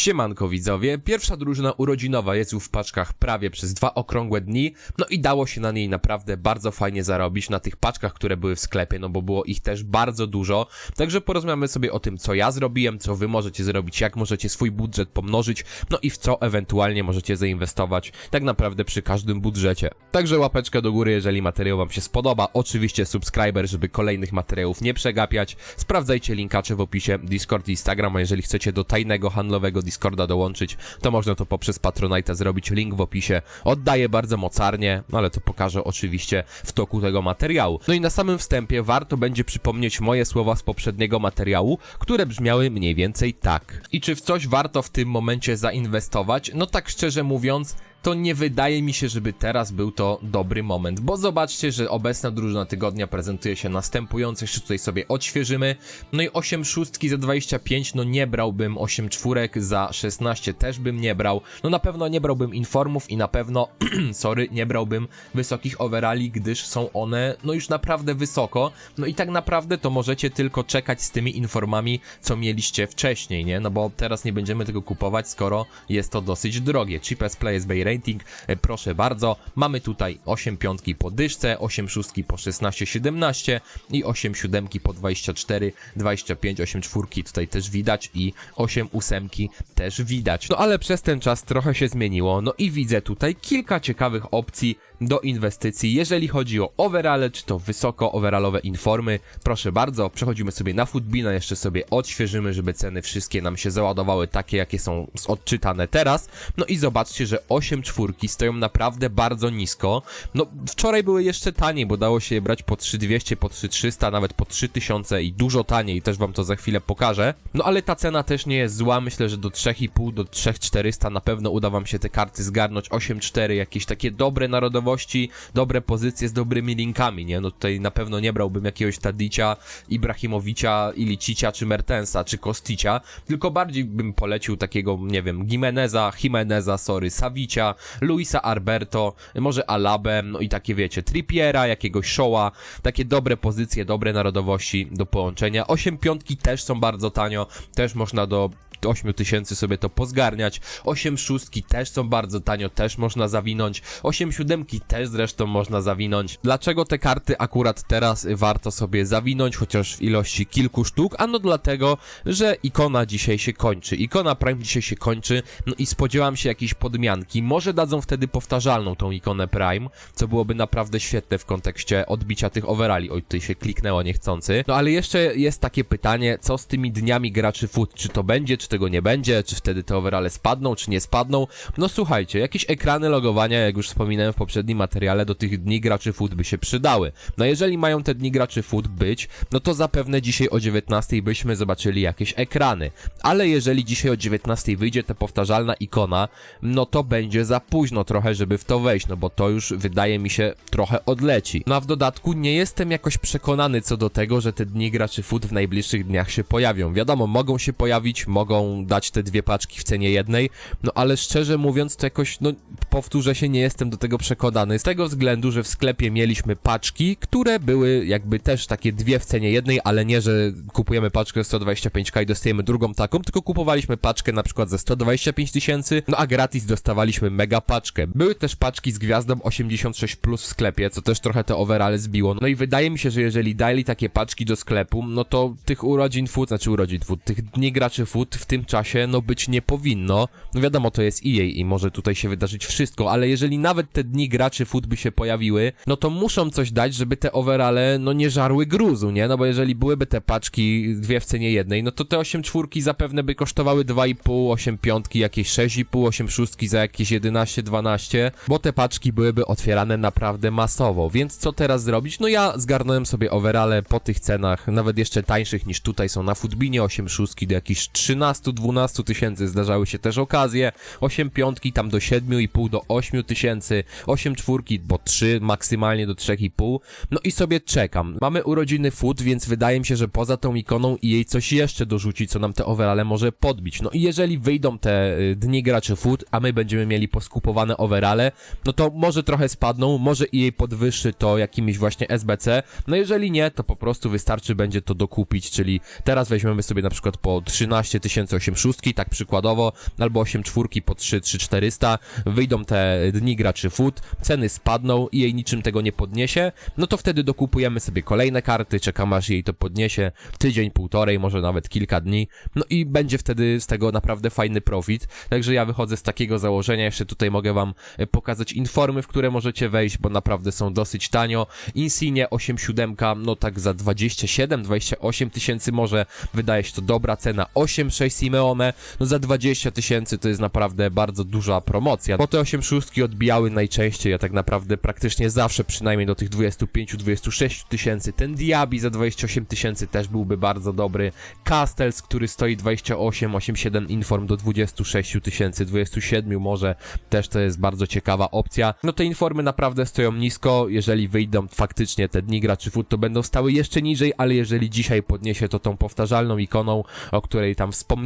Siemanko widzowie, pierwsza drużyna urodzinowa jest już w paczkach prawie przez dwa okrągłe dni, no i dało się na niej naprawdę bardzo fajnie zarobić na tych paczkach, które były w sklepie, no bo było ich też bardzo dużo, także porozmawiamy sobie o tym, co ja zrobiłem, co wy możecie zrobić, jak możecie swój budżet pomnożyć, no i w co ewentualnie możecie zainwestować, tak naprawdę przy każdym budżecie. Także łapeczkę do góry, jeżeli materiał wam się spodoba, oczywiście subskryber, żeby kolejnych materiałów nie przegapiać, sprawdzajcie linkacze w opisie, Discord i Instagram, a jeżeli chcecie do tajnego handlowego Discorda dołączyć, to można to poprzez Patronite'a zrobić, link w opisie. Oddaję bardzo mocarnie, ale to pokażę oczywiście w toku tego materiału. No i na samym wstępie warto będzie przypomnieć moje słowa z poprzedniego materiału, które brzmiały mniej więcej tak. I czy w coś warto w tym momencie zainwestować? No tak szczerze mówiąc, to nie wydaje mi się, żeby teraz był to dobry moment, bo zobaczcie, że obecna drużyna tygodnia prezentuje się następująco, jeszcze tutaj sobie odświeżymy, no i 8 szóstki za 25, no nie brałbym 8 czwórek za 16 też bym nie brał, no na pewno nie brałbym informów i na pewno, sorry, nie brałbym wysokich overali, gdyż są one, no już naprawdę wysoko, no i tak naprawdę to możecie tylko czekać z tymi informami, co mieliście wcześniej, nie, no bo teraz nie będziemy tego kupować, skoro jest to dosyć drogie, cheapest players by rating, e, proszę bardzo, mamy tutaj 8 piątki po dyszce, 8 szóstki po 16, 17 i 8 siódemki po 24, 25, 8 czwórki tutaj też widać i 8 ósemki też widać. No ale przez ten czas trochę się zmieniło, no i widzę tutaj kilka ciekawych opcji do inwestycji, jeżeli chodzi o overale, czy to wysoko overalowe informy. Proszę bardzo, przechodzimy sobie na Footbina, jeszcze sobie odświeżymy, żeby ceny wszystkie nam się załadowały takie, jakie są odczytane teraz. No i zobaczcie, że 8 czwórki stoją naprawdę bardzo nisko. No wczoraj były jeszcze taniej, bo dało się je brać po 3200, po 3300, nawet po 3000 i dużo taniej, też wam to za chwilę pokażę. No ale ta cena też nie jest zła, myślę, że do 3,5, do 3400 na pewno uda wam się te karty zgarnąć, 8,4, jakieś takie dobre narodowości, dobre pozycje z dobrymi linkami, nie? No tutaj na pewno nie brałbym jakiegoś Tadicia, Ibrahimowicza, Ilicicia, czy Mertensa, czy Kosticia, tylko bardziej bym polecił takiego, nie wiem, Gimeneza, Jimeneza, sorry, Savicia, Luisa Alberto, może Alabę, no i takie wiecie, Trippiera, jakiegoś Showa, takie dobre pozycje, dobre narodowości do połączenia. 8 piątki też są bardzo tanio, też można do 8 tysięcy sobie to pozgarniać. 8 szóstki też są bardzo tanio, też można zawinąć. 8 siódemki też zresztą można zawinąć. Dlaczego te karty akurat teraz warto sobie zawinąć, chociaż w ilości kilku sztuk? Ano dlatego, że ikona dzisiaj się kończy. Ikona Prime dzisiaj się kończy, no i spodziewam się jakiejś podmianki. Może dadzą wtedy powtarzalną tą ikonę Prime, co byłoby naprawdę świetne w kontekście odbicia tych overali. Oj, tutaj się kliknęło niechcący. No ale jeszcze jest takie pytanie, co z tymi dniami graczy foot? Czy to będzie, czy tego nie będzie, czy wtedy te overale spadną, czy nie spadną. No słuchajcie, jakieś ekrany logowania, jak już wspominałem w poprzednim materiale, do tych dni graczy foot by się przydały. No jeżeli mają te dni graczy foot być, no to zapewne dzisiaj o 19 byśmy zobaczyli jakieś ekrany. Ale jeżeli dzisiaj o 19 wyjdzie ta powtarzalna ikona, no to będzie za późno trochę, żeby w to wejść, no bo to już wydaje mi się trochę odleci. No a w dodatku nie jestem jakoś przekonany co do tego, że te dni graczy foot w najbliższych dniach się pojawią. Wiadomo, mogą się pojawić, mogą dać te dwie paczki w cenie jednej, no ale szczerze mówiąc to jakoś, no powtórzę się, nie jestem do tego przekonany, z tego względu, że w sklepie mieliśmy paczki, które były jakby też takie dwie w cenie jednej, ale nie, że kupujemy paczkę 125k i dostajemy drugą taką, tylko kupowaliśmy paczkę na przykład za 125 tysięcy, no a gratis dostawaliśmy mega paczkę. Były też paczki z gwiazdą 86 plus w sklepie, co też trochę te overale zbiło, no i wydaje mi się, że jeżeli dali takie paczki do sklepu, no to tych urodzin food, znaczy urodzin food, tych dni graczy food w tym czasie, no być nie powinno. No wiadomo, to jest EA i może tutaj się wydarzyć wszystko, ale jeżeli nawet te dni graczy foot by się pojawiły, no to muszą coś dać, żeby te overale, no nie żarły gruzu, nie? No bo jeżeli byłyby te paczki dwie w cenie jednej, no to te 8 czwórki zapewne by kosztowały 2,5, 8 piątki, jakieś 6,5, 8 szóstki za jakieś 11, 12, bo te paczki byłyby otwierane naprawdę masowo. Więc co teraz zrobić? No ja zgarnąłem sobie overale po tych cenach, nawet jeszcze tańszych niż tutaj są na Footbinie, 8 szóstki do jakichś 13, 12 tysięcy. Zdarzały się też okazje, 8 piątki tam do 7,5 do 8 tysięcy, 8 czwórki bo 3 maksymalnie do 3,5, no i sobie czekam. Mamy urodziny food, więc wydaje mi się, że poza tą ikoną i jej coś jeszcze dorzuci, co nam te overale może podbić. No i jeżeli wyjdą te y, dni graczy food, a my będziemy mieli poskupowane overale, no to może trochę spadną, może i jej podwyższy to jakimiś właśnie SBC, no jeżeli nie, to po prostu wystarczy będzie to dokupić, czyli teraz weźmiemy sobie na przykład po 13 tysięcy 8 szóstki, tak przykładowo, albo 8 czwórki po 3, 3 400, wyjdą te dni graczy food, ceny spadną i jej niczym tego nie podniesie, no to wtedy dokupujemy sobie kolejne karty, czekamy aż jej to podniesie, tydzień, półtorej, może nawet kilka dni, no i będzie wtedy z tego naprawdę fajny profit, także ja wychodzę z takiego założenia, jeszcze tutaj mogę wam e, pokazać informy, w które możecie wejść, bo naprawdę są dosyć tanio, Insigne 8.7, no tak za 27, 28 tysięcy może. Wydaje się to dobra cena, 8.6 Simeone, no za 20 tysięcy to jest naprawdę bardzo duża promocja, bo te 8 szóstki odbijały najczęściej, a tak naprawdę praktycznie zawsze przynajmniej do tych 25-26 tysięcy, ten Diaby za 28 tysięcy też byłby bardzo dobry, Castells, który stoi 28, 8.7 Inform do 26 tysięcy, 27 może, też to jest bardzo ciekawa opcja, no te informy naprawdę stoją nisko, jeżeli wyjdą faktycznie te dni graczy food, to będą stały jeszcze niżej, ale jeżeli dzisiaj podniesie to tą powtarzalną ikoną, o której tam wspomniałem,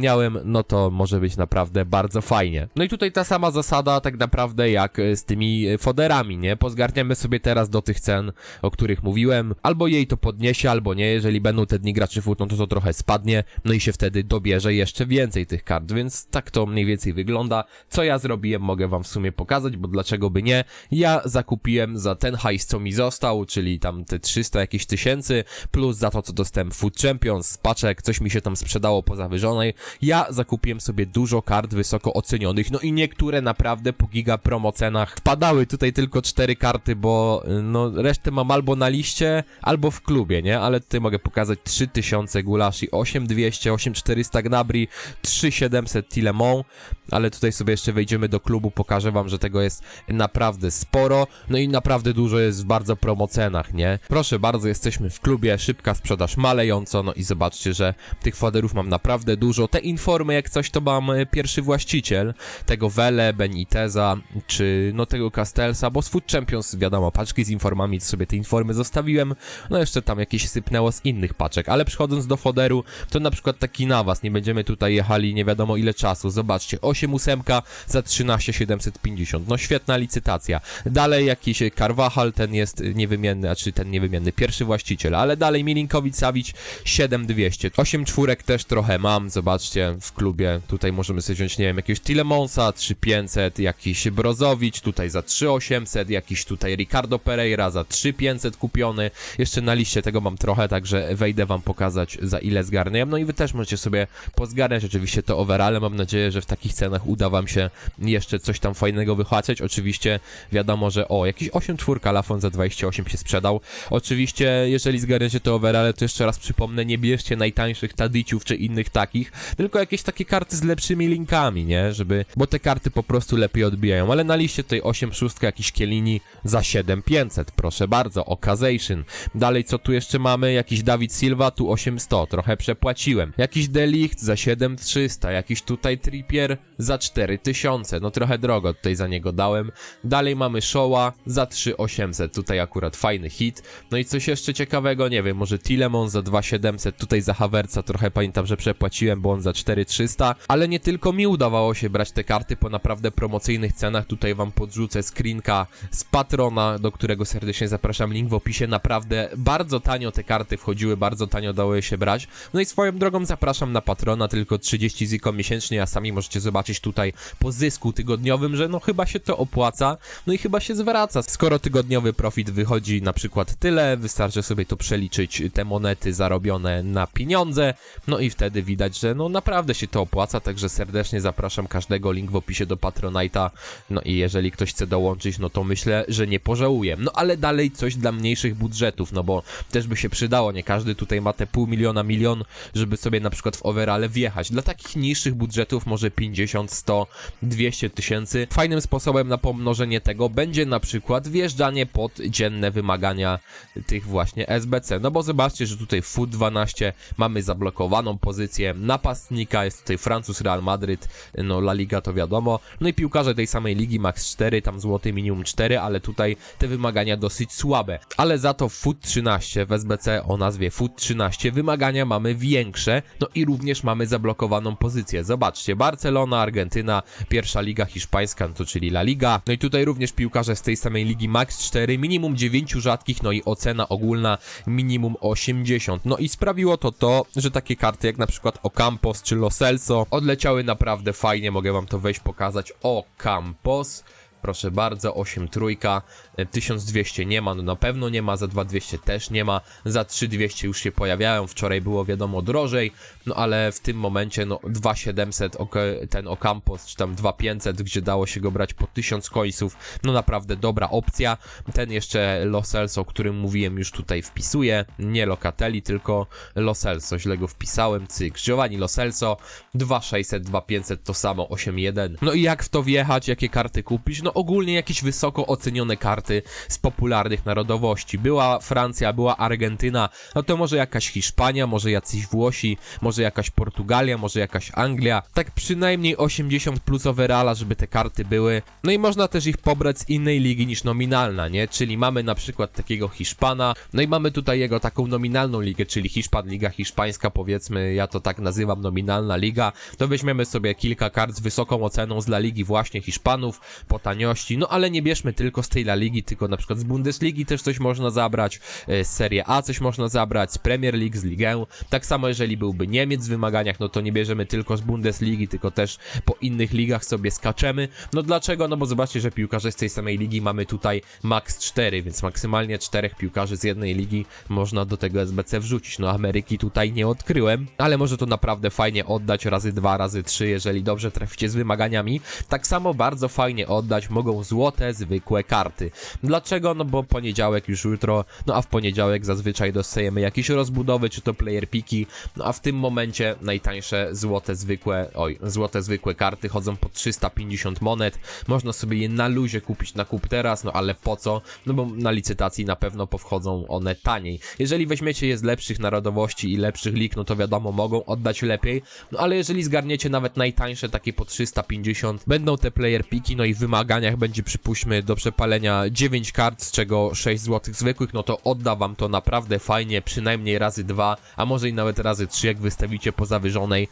no to może być naprawdę bardzo fajnie. No i tutaj ta sama zasada tak naprawdę jak e, z tymi e, foderami, nie? Pozgarniamy sobie teraz do tych cen, o których mówiłem, albo jej to podniesie, albo nie, jeżeli będą te dni graczy food, no to to trochę spadnie, no i się wtedy dobierze jeszcze więcej tych kart, więc tak to mniej więcej wygląda. Co ja zrobiłem, mogę wam w sumie pokazać, bo dlaczego by nie? Ja zakupiłem za ten hajs, co mi został, czyli tam te 300 jakieś tysięcy, plus za to, co dostałem Food Champions, z paczek, coś mi się tam sprzedało po zawyżonej. Ja zakupiłem sobie dużo kart wysoko ocenionych, no i niektóre naprawdę po giga promo cenach wpadały tutaj tylko cztery karty, bo y, no resztę mam albo na liście, albo w klubie, nie? Ale tutaj mogę pokazać 3000 gulashi, 8200, 8400 gnabri, 3700 tilemon, ale tutaj sobie jeszcze wejdziemy do klubu, pokażę wam, że tego jest naprawdę sporo, no i naprawdę dużo jest w bardzo promo cenach, nie? Proszę bardzo, jesteśmy w klubie, szybka sprzedaż malejąco, no i zobaczcie, że tych foderów mam naprawdę dużo. Te informy, jak coś, to mam e, pierwszy właściciel tego Wele, Beniteza, czy no tego Castelsa, bo z Food Champions, wiadomo, paczki z informami, sobie te informy zostawiłem, no jeszcze tam jakieś sypnęło z innych paczek, ale przychodząc do foderu, to na przykład taki na was, nie będziemy tutaj jechali nie wiadomo ile czasu, zobaczcie, 8 ósemka za 13 750, no świetna licytacja. Dalej jakiś Carvajal, ten jest niewymienny, a czy ten niewymienny? Pierwszy właściciel, ale dalej Milinkowicz Savic 7200. 8 czwórek też trochę mam, zobaczcie w klubie. Tutaj możemy sobie wziąć, nie wiem, jakiegoś Tilemonsa 3500, jakiś Brozowicz tutaj za 3800, jakiś tutaj Ricardo Pereira za 3500 kupiony. Jeszcze na liście tego mam trochę, także wejdę wam pokazać za ile zgarniam. No i wy też możecie sobie pozgarniać oczywiście to overale. Mam nadzieję, że w takich cenach uda wam się jeszcze coś tam fajnego wychłacać. Oczywiście wiadomo, że o, jakiś 8 czwórka Lafon za 28 się sprzedał. Oczywiście, jeżeli zgarniacie to overale, to jeszcze raz przypomnę, nie bierzcie najtańszych Tadiciów czy innych takich, tylko jakieś takie karty z lepszymi linkami, nie? Żeby, bo te karty po prostu lepiej odbijają. Ale na liście tutaj 8 szóstka, jakiś Kielini za 7500, proszę bardzo, Occasion. Dalej, co tu jeszcze mamy? Jakiś Dawid Silva, tu 8100, trochę przepłaciłem. Jakiś Delicht za 7300, jakiś tutaj Trippier za 4000, no trochę drogo tutaj za niego dałem. Dalej mamy Showa za 3800, tutaj akurat fajny hit. No i coś jeszcze ciekawego, nie wiem, może Tilemon za 2700, tutaj za Havertza trochę pamiętam, że przepłaciłem, bo on za 4300, ale nie tylko mi udawało się brać te karty po naprawdę promocyjnych cenach, tutaj wam podrzucę screenka z Patrona, do którego serdecznie zapraszam, link w opisie, naprawdę bardzo tanio te karty wchodziły, bardzo tanio dało się brać. No i swoją drogą zapraszam na Patrona, tylko 30 ziko miesięcznie, a sami możecie zobaczyć tutaj po zysku tygodniowym, że no chyba się to opłaca, no i chyba się zwraca. Skoro tygodniowy profit wychodzi na przykład tyle, wystarczy sobie to przeliczyć te monety zarobione na pieniądze, no i wtedy widać, że no naprawdę się to opłaca, także serdecznie zapraszam każdego, link w opisie do Patronite'a, no i jeżeli ktoś chce dołączyć, no to myślę, że nie pożałuję. No ale dalej coś dla mniejszych budżetów, no bo też by się przydało, nie każdy tutaj ma te pół miliona, milion, żeby sobie na przykład w overale wjechać. Dla takich niższych budżetów może 50, 100, 200 tysięcy. Fajnym sposobem na pomnożenie tego będzie na przykład wjeżdżanie pod dzienne wymagania tych właśnie SBC. No bo zobaczcie, że tutaj FUT 12 mamy zablokowaną pozycję napastnika, jest tutaj Francuz Real Madryt, no La Liga to wiadomo. No i piłkarze tej samej ligi max 4, tam złoty minimum 4, ale tutaj te wymagania dosyć słabe. Ale za to w FUT 13 w SBC o nazwie FUT 13 wymagania mamy większe, no i również mamy zablokowaną pozycję. Zobaczcie, Barcelona, Argentyna, pierwsza liga hiszpańska, no to czyli La Liga. No i tutaj również piłkarze z tej samej ligi max 4, minimum 9 rzadkich, no i ocena ogólna minimum 80. No i sprawiło to to, że takie karty jak na przykład Ocampo Campos czy Lo Celso. Odleciały naprawdę fajnie, mogę wam to wejść pokazać. O, Campos. Proszę bardzo, 8 trójka, e, 1200 nie ma, no na pewno nie ma, za 2200 też nie ma, za 3200 już się pojawiają, wczoraj było wiadomo drożej, no ale w tym momencie no 2700 ok, ten Ocampos, czy tam 2500, gdzie dało się go brać po 1000 końców, no naprawdę dobra opcja, ten jeszcze Loselso, o którym mówiłem już tutaj wpisuję, nie Locatelli, tylko Loselso, źle go wpisałem, cyk, Giovanni Loselso, 2600, 2500 to samo, 81, no i jak w to wjechać, jakie karty kupić, no ogólnie jakieś wysoko ocenione karty z popularnych narodowości. Była Francja, była Argentyna, no to może jakaś Hiszpania, może jacyś Włosi, może jakaś Portugalia, może jakaś Anglia. Tak przynajmniej 80 plus overalla, żeby te karty były. No i można też ich pobrać z innej ligi niż nominalna, nie? Czyli mamy na przykład takiego Hiszpana, no i mamy tutaj jego taką nominalną ligę, czyli Hiszpan, Liga Hiszpańska, powiedzmy, ja to tak nazywam, nominalna liga. To weźmiemy sobie kilka kart z wysoką oceną z La Ligi właśnie Hiszpanów, po taniości, no ale nie bierzmy tylko z tej La Ligi, tylko na przykład z Bundesligi też coś można zabrać, e, z Serie A coś można zabrać, z Premier League, z Ligę. Tak samo jeżeli byłby Niemiec w wymaganiach, no to nie bierzemy tylko z Bundesligi, tylko też po innych ligach sobie skaczemy. No dlaczego? No bo zobaczcie, że piłkarze z tej samej ligi mamy tutaj max 4, więc maksymalnie czterech piłkarzy z jednej ligi można do tego SBC wrzucić. No Ameryki tutaj nie odkryłem, ale może to naprawdę fajnie oddać razy dwa, razy trzy, jeżeli dobrze traficie z wymaganiami. Tak samo bardzo fajnie oddać mogą złote, zwykłe karty. Dlaczego? No bo poniedziałek już jutro, no a w poniedziałek zazwyczaj dostajemy jakieś rozbudowy, czy to player piki, no a w tym momencie najtańsze złote zwykłe, oj, złote zwykłe karty chodzą po 350 monet. Można sobie je na luzie kupić na kup teraz, no ale po co? No bo na licytacji na pewno powchodzą one taniej. Jeżeli weźmiecie je z lepszych narodowości i lepszych lig, no to wiadomo, mogą oddać lepiej, no ale jeżeli zgarniecie nawet najtańsze, takie po 350, będą te player piki, no i w wymaganiach będzie przypuśćmy do przepalenia 9 kart, z czego 6 złotych zwykłych, no to odda wam to naprawdę fajnie, przynajmniej razy dwa, a może i nawet razy trzy, jak wystawicie po zawyżonej.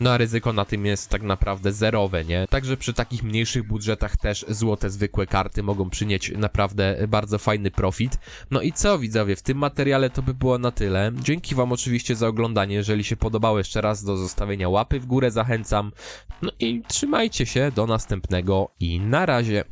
No a ryzyko na tym jest tak naprawdę zerowe, nie? Także przy takich mniejszych budżetach też złote zwykłe karty mogą przynieść naprawdę bardzo fajny profit. No i co widzowie, w tym materiale to by było na tyle. Dzięki wam oczywiście za oglądanie, jeżeli się podobało jeszcze raz do zostawienia łapy w górę zachęcam. No i trzymajcie się, do następnego i na razie.